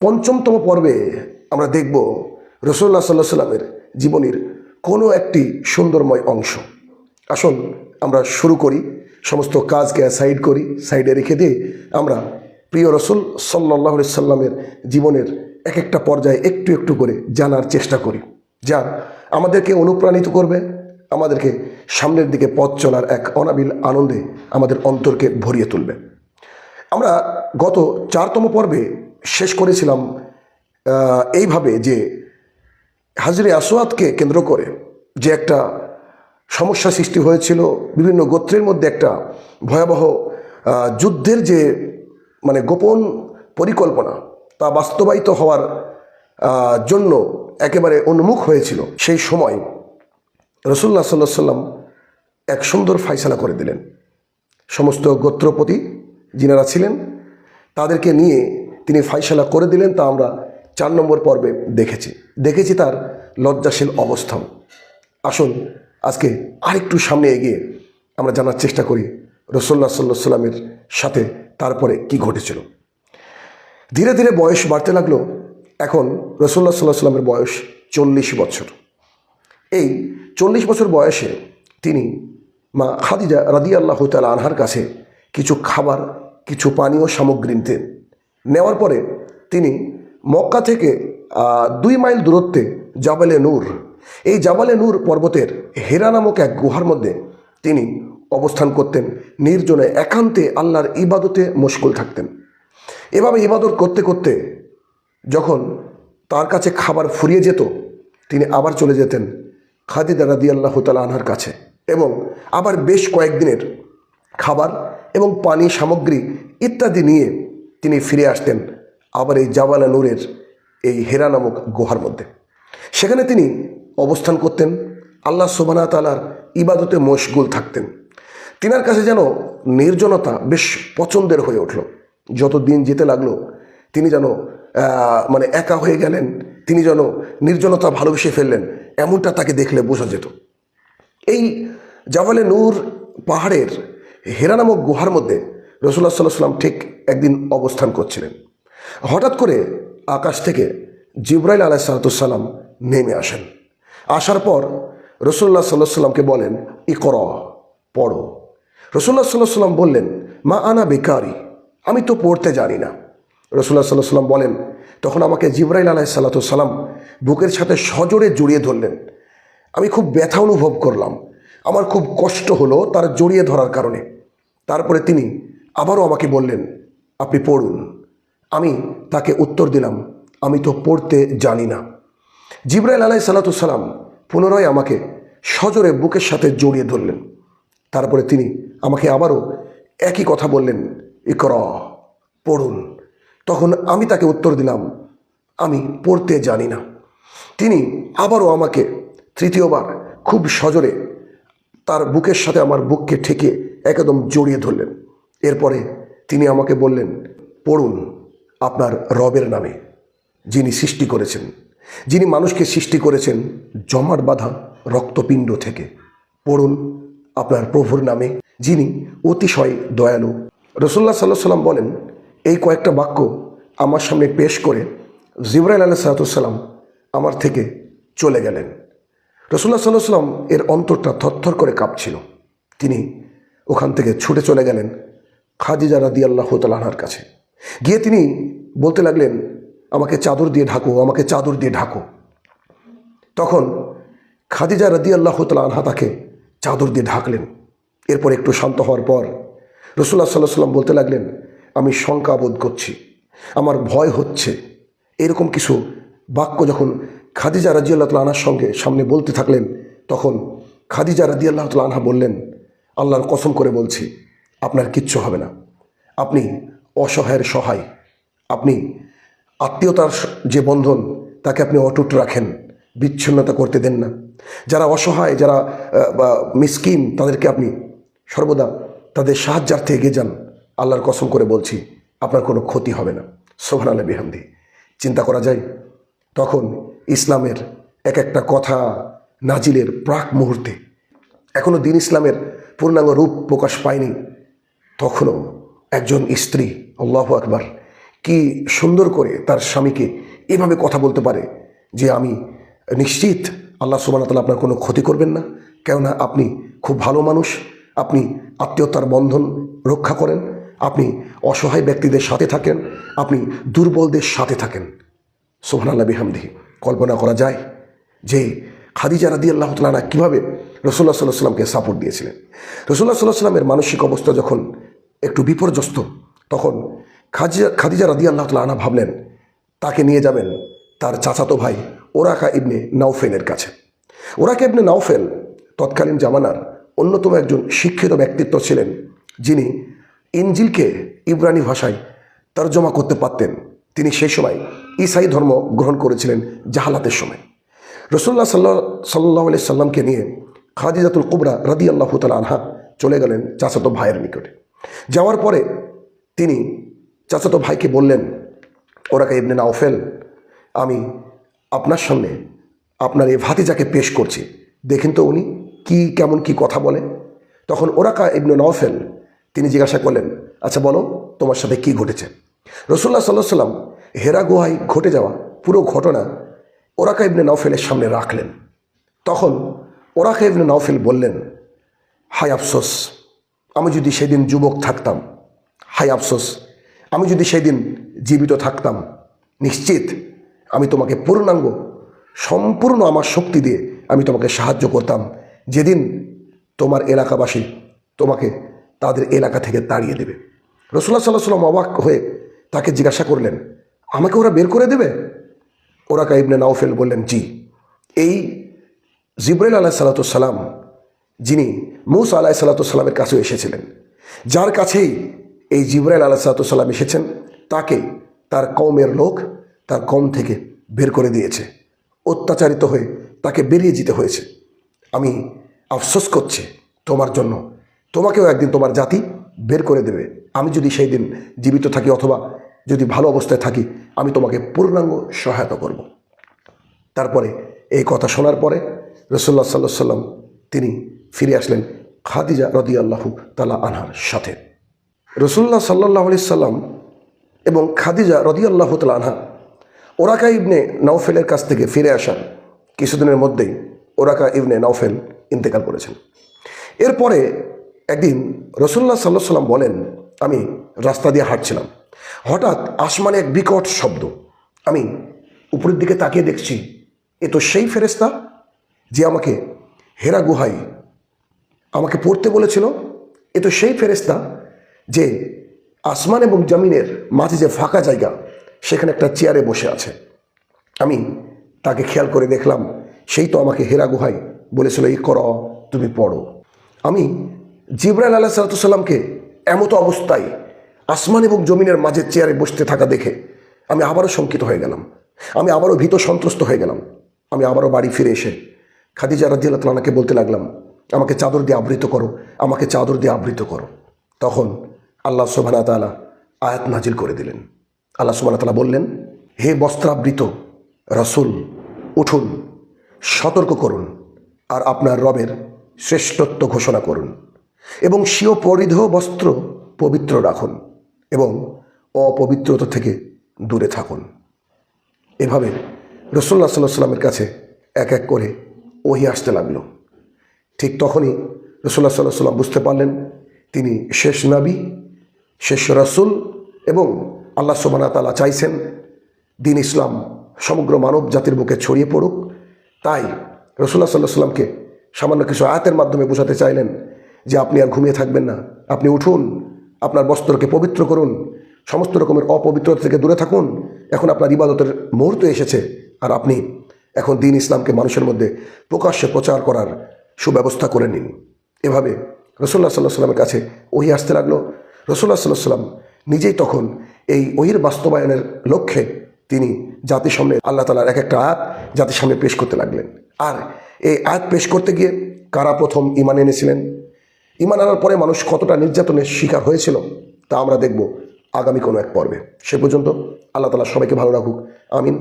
পঞ্চমতম পর্বে আমরা দেখব রসুল্লাহ সাল্লাহ সাল্লামের জীবনীর কোনো একটি সুন্দরময় অংশ। আসুন আমরা শুরু করি, সমস্ত কাজকে সাইড করি সাইডে রেখে দিয়ে আমরা প্রিয় রসুল সাল্লাহ সাল্লামের জীবনের এক একটা পর্যায়ে একটু একটু করে জানার চেষ্টা করি। যা আমাদেরকে অনুপ্রাণিত করবে, আমাদেরকে সামনের দিকে পথ চলার এক অনাবিল আনন্দে আমাদের অন্তরকে ভরিয়ে তুলবে। আমরা গত চারতম পর্বে শেষ করেছিলাম এইভাবে যে হাজরে আসোয়াদকে কেন্দ্র করে যে একটা সমস্যা সৃষ্টি হয়েছিল, বিভিন্ন গোত্রের মধ্যে একটা ভয়াবহ যুদ্ধের যে মানে গোপন পরিকল্পনা তা বাস্তবায়িত হওয়ার জন্য একেবারে উন্মুখ হয়েছিল, সেই সময় রসুল্লাহ সাল্লাহ সাল্লাম এক সুন্দর ফাইসালা করে দিলেন। সমস্ত গোত্রপতি যিনারা ছিলেন, তাদেরকে নিয়ে তিনি ফাইসালা করে দিলেন, তা আমরা চার নম্বর পর্বে দেখেছি। দেখেছি তার লজ্জাশীল অবস্থাও আসুন, আজকে আরেকটু সামনে এগিয়ে আমরা জানার চেষ্টা করি রসল্লা সাল্লা সাল্লামের সাথে তারপরে কি ঘটেছিল। ধীরে ধীরে বয়স বাড়তে লাগল, এখন রসল্লা সাল্লাহ সাল্লামের বয়স চল্লিশ বছর। এই চল্লিশ বছর বয়সে তিনি মা খাদিজা রাদি আল্লাহ তালা আনহার কাছে কিছু খাবার, কিছু পানীয় সামগ্রী নিতেন। নেওয়ার পরে তিনি মক্কা থেকে দুই মাইল দূরত্বে জাবালে নূর, এই জাবালে নূর পর্বতের হেরা নামক এক গুহার মধ্যে তিনি অবস্থান করতেন। নির্জনে একান্তে আল্লাহর ইবাদতে মশগুল থাকতেন। এভাবে ইবাদত করতে করতে যখন তার কাছে খাবার ফুরিয়ে যেত, তিনি আবার চলে যেতেন খাদিদা রাদি আল্লাহ তালা আনহার কাছে এবং আবার বেশ কয়েকদিনের খাবার এবং পানি সামগ্রী ইত্যাদি নিয়ে তিনি ফিরে আসতেন আবার এই জাবালা নূরের এই হেরা নামক গুহার মধ্যে। সেখানে তিনি অবস্থান করতেন, আল্লাহ সোবানা তালার ইবাদতে মশগুল থাকতেন। তিনার কাছে যেন নির্জনতা বেশ পছন্দের হয়ে উঠল। যত দিন যেতে লাগল, তিনি যেন মানে একা হয়ে গেলেন, তিনি যেন নির্জনতা ভালোবেসে ফেললেন, এমনটা তাকে দেখলে বোঝা যেত। এই জাবালে নূর পাহাড়ের হেরা নামক গুহার মধ্যে রসুল্লাহ সাল্লাহ সাল্লাম ঠিক একদিন অবস্থান করছিলেন। হঠাৎ করে আকাশ থেকে জিব্রাইল আলাহ সালাতাম নেমে আসেন। আসার পর রসুল্লাহ সাল্লাহ সাল্লামকে বলেন ই কর পড়ো রসুল্লাহ সাল্লাহ সাল্লাম বললেন, মা আনা বেকারি, আমি তো পড়তে জানি না। রসুল্লাহ সাল্লাহ সাল্লাম বলেন, তখন আমাকে জিব্রাইল আলাহ সাল্লাম বুকের সাথে সজোরে জড়িয়ে ধরলেন। আমি খুব ব্যথা অনুভব করলাম। আমার খুব কষ্ট হলো তার জড়িয়ে ধরার কারণে। তারপরে তিনি আবারও আমাকে বললেন, আপনি পড়ুন। আমি তাকে উত্তর দিলাম, আমি তো পড়তে জানি না। জিব্রাইল আলাই সালাতাম পুনরায় আমাকে সজোরে বুকের সাথে জড়িয়ে ধরলেন। তারপরে তিনি আমাকে আবারও একই কথা বললেন, ইকর, পড়ুন। তখন আমি তাকে উত্তর দিলাম, আমি পড়তে জানি না। তিনি আবারও আমাকে তৃতীয়বার খুব সজোরে তার বুকের সাথে আমার বুককে ঠেকে একদম জড়িয়ে ধরলেন। এরপরে তিনি আমাকে বললেন, পড়ুন আপনার রবের নামে, যিনি সৃষ্টি করেছেন। যিনি মানুষকে সৃষ্টি করেছেন জমাট বাঁধা রক্তপিণ্ড থেকে। পড়ুন আপনার প্রভুর নামে, যিনি অতিশয় দয়ালু। রসুল্লাহ সাল্লাহ সাল্লাম বলেন, এই কয়েকটা বাক্য আমার সামনে পেশ করে জিব্রাইল আলাহ সালাতাম আমার থেকে চলে গেলেন। রসুল্লাহ সাল্লাহ সাল্লাম এর অন্তরটা থরথর করে কাঁপছিল। তিনি ওখান থেকে ছুটে চলে গেলেন। খাদিজা রাদি আল্লাহ তালাহার কাছে। গিয়ে তিনি বলতে লাগলেন, আমাকে চাদর দিয়ে ঢাকো, আমাকে চাদর দিয়ে ঢাকো। তখন খাদিজা রাদি আল্লাহ আনহা তাকে চাদর দিয়ে ঢাকলেন। এরপর একটু শান্ত হওয়ার পর রসুল্লাহ সাল্লাহ সাল্লাম বলতে লাগলেন, আমি শঙ্কা বোধ করছি, আমার ভয় হচ্ছে। এরকম কিছু বাক্য যখন খাদিজা রাজি আল্লাহ আনহার সঙ্গে সামনে বলতে থাকলেন, তখন খাদিজা রাদি আল্লাহ আনহা বললেন, আল্লাহর কসম করে বলছি আপনার কিচ্ছু হবে না। আপনি অসহায়ের সহায়। আপনি আত্মীয়তার যে বন্ধন, তাকে আপনি অটুট রাখেন। বিচ্ছিন্নতা করতে দেন না। যারা অসহায়, যারা মিসকিন, তাদেরকে আপনি সর্বদা তাদের সাহায্যার্থে এগিয়ে যান। আল্লাহর কসম করে বলছি, আপনার কোনো ক্ষতি হবে না। সোহান আলী বিহামদি। চিন্তা করা যায়, তখন ইসলামের এক একটা কথা নাজিলের প্রাক মুহূর্তে। এখনও দিন ইসলামের পূর্ণাঙ্গ রূপ প্রকাশ পায়নি। তখনও একজন স্ত্রী, আল্লাহ আকবার, কি সুন্দর করে তার স্বামীকে এভাবে কথা বলতে পারে যে আমি নিশ্চিত আল্লাহ সুবান তালা আপনার কোনো ক্ষতি করবেন না, কেননা আপনি খুব ভালো মানুষ, আপনি আত্মীয়তার বন্ধন রক্ষা করেন, আপনি অসহায় ব্যক্তিদের সাথে থাকেন, আপনি দুর্বলদের সাথে থাকেন। সোহান আল্লাহ বিহামদিহি, কল্পনা করা যায় যে খাদিজা রাদি আল্লাহ তালা কীভাবে রসুল্লাহ সাল্লাহ সাল্লামকে সাপোর্ট দিয়েছিলেন। রসুল্লাহ সাল্লাহ সাল্লামের মানসিক অবস্থা যখন একটু বিপর্যস্ত। তখন খাদিজা খাদিজা রাদি আল্লাহ তালা ভাবলেন, তাকে নিয়ে যাবেন তার চাচাতো ভাই ওরাকা ইবনে নাউফেলের কাছে। ওরাকা ইবনে নাউফেল তৎকালীন জামানার অন্যতম একজন শিক্ষিত ব্যক্তিত্ব ছিলেন, যিনি ইঞ্জিলকে ইব্রানি ভাষায় তর্জমা করতে পারতেন। তিনি সেই সময় ইসাই ধর্ম গ্রহণ করেছিলেন জাহালাতের সময়। রসুল্লাহ সাল্লাহ সাল্লাহ আলি সাল্লামকে নিয়ে খাদিজাতুল কুবরা রাদি আল্লাহ তাল আনহা চলে গেলেন চাচাতো ভাইয়ের নিকটে। যাওয়ার পরে তিনি চাচাতো ভাইকে বললেন, ওরাকে ইবনে নাওফেল, আমি আপনার সামনে আপনার এই ভাতিজাকে পেশ করছি। দেখেন তো উনি কি, কেমন কি কথা বলে। তখন ওরাকা ইবনে নওফেল তিনি জিজ্ঞাসা করলেন আচ্ছা বলো, তোমার সাথে কি ঘটেছে? রসুল্লাহ সাল্লাহ সাল্লাম হেরা গুহায় ঘটে যাওয়া পুরো ঘটনা ওরাকা ইবনে নওফেলের সামনে রাখলেন। তখন ওরাকা ইবনে নওফেল বললেন হাই আফসোস আমি যদি সেদিন যুবক থাকতাম, হাই আফসোস, আমি যদি সেদিন জীবিত থাকতাম, নিশ্চিত আমি তোমাকে পূর্ণাঙ্গ, সম্পূর্ণ আমার শক্তি দিয়ে আমি তোমাকে সাহায্য করতাম। যেদিন তোমার এলাকাবাসী তোমাকে তাদের এলাকা থেকে তাড়িয়ে দেবে। রসুল্লাহ সাল্লাহ সাল্লাম অবাক হয়ে তাকে জিজ্ঞাসা করলেন, আমাকে ওরা বের করে দেবে? ওরা কাইবনে নাওফেল বললেন, জি। এই জিব্রাইল আলাহ সাল্লাম যিনি মৌসা আলাহ সাল্লামের কাছেও এসেছিলেন। যার কাছেই এই জিব্রাইল আলাহ সাল্লাম এসেছেন, তাকে তার কমের লোক তার কম থেকে বের করে দিয়েছে। অত্যাচারিত হয়ে তাকে বেরিয়ে যেতে হয়েছে। আমি আফসোস করছি তোমার জন্য। তোমাকেও একদিন তোমার জাতি বের করে দেবে। আমি যদি সেই দিন জীবিত থাকি অথবা যদি ভালো অবস্থায় থাকি, আমি তোমাকে পূর্ণাঙ্গ সহায়তা করব। তারপরে এই কথা শোনার পরে রসুল্লাহ সাল্লাহ সাল্লাম তিনি ফিরে আসলেন খাদিজা রদি আল্লাহু তালা আনহার সাথে। রসুল্লাহ সাল্লাহ আলি সাল্লাম এবং খাদিজা রদি আল্লাহ তালা আনহা, ওরাকা ইবনে নওফেলের কাছ থেকে ফিরে আসার কিছুদিনের মধ্যেই ওরাকা ইবনে নওফেল ইন্তেকাল করেছেন। এরপরে একদিন রসুল্লাহ সাল্লাহ সাল্লাম বলেন, আমি রাস্তা দিয়ে হাঁটছিলাম। হঠাৎ আসমানে এক বিকট শব্দ। আমি উপরের দিকে তাকিয়ে দেখছি, এ তো সেই ফেরেস্তা যে আমাকে হেরা গুহাই আমাকে পড়তে বলেছিল, এ তো সেই ফেরেস্তা যে আসমান এবং জমিনের মাঝে যে ফাঁকা জায়গা, সেখানে একটা চেয়ারে বসে আছে। আমি তাকে খেয়াল করে দেখলাম, সেই তো আমাকে হেরা গুহাই বলেছিল, এই কর, তুমি পড়ো। আমি জিব্রাইল আল্লাহ সাল্লাতুসাল্লামকে এমতো অবস্থায় আসমান এবং জমিনের মাঝে চেয়ারে বসতে থাকা দেখে আমি আবারও শঙ্কিত হয়ে গেলাম। আমি আবারও ভীত সন্ত্রস্ত হয়ে গেলাম। আমি আবারও বাড়ি ফিরে এসে খাদিজা রাজিয়াল্লাহ তালাকে বলতে লাগলাম আমাকে চাদর দিয়ে আবৃত করো, আমাকে চাদর দিয়ে আবৃত করো। তখন আল্লাহ সোবানা তালা আয়াত নাজিল করে দিলেন। আল্লাহ সোবানা তালা বললেন, হে বস্ত্রাবৃত রসুল, উঠুন, সতর্ক করুন আর আপনার রবের শ্রেষ্ঠত্ব ঘোষণা করুন এবং স্বীয় পরিধেয় বস্ত্র পবিত্র রাখুন এবং অপবিত্রতা থেকে দূরে থাকুন। এভাবে রসুল্লাহ সাল্লাহ সাল্লামের কাছে এক এক করে ওহি আসতে লাগল। ঠিক তখনই রসুল্লাহ সাল্লাহ সাল্লাম বুঝতে পারলেন, তিনি শেষ নাবি, শেষ রাসুল এবং আল্লাহ সোবানা তালা চাইছেন দিন ইসলাম সমগ্র মানব জাতির বুকে ছড়িয়ে পড়ুক। তাই রসুল্লাহ সাল্লাহ সাল্লামকে সামান্য কিছু আয়াতের মাধ্যমে বোঝাতে চাইলেন যে আপনি আর ঘুমিয়ে থাকবেন না। আপনি উঠুন, আপনার বস্ত্রকে পবিত্র করুন, সমস্ত রকমের অপবিত্রতা থেকে দূরে থাকুন। এখন আপনার ইবাদতের মুহূর্ত এসেছে। আর আপনি এখন দিন ইসলামকে মানুষের মধ্যে প্রকাশ্যে প্রচার করার সুব্যবস্থা করে নিন। এভাবে রসুল্লাহ সাল্লাহ সাল্লামের কাছে ওহি আসতে লাগল। রসুল্লাহ সাল্লাহ সাল্লাম নিজেই তখন এই ওহির বাস্তবায়নের লক্ষ্যে তিনি জাতির সামনে আল্লাহ তালার এক একটা আয়াত জাতির সামনে পেশ করতে লাগলেন। আর এই আয়াত পেশ করতে গিয়ে কারা প্রথম ইমান এনেছিলেন? ইমান আনার পরে মানুষ কতটা নির্যাতনের শিকার হয়েছিল তা আমরা দেখব আগামী কোনো এক পর্বে। সে পর্যন্ত আল্লাহ তালা সবাইকে ভালো রাখুক। আমিন।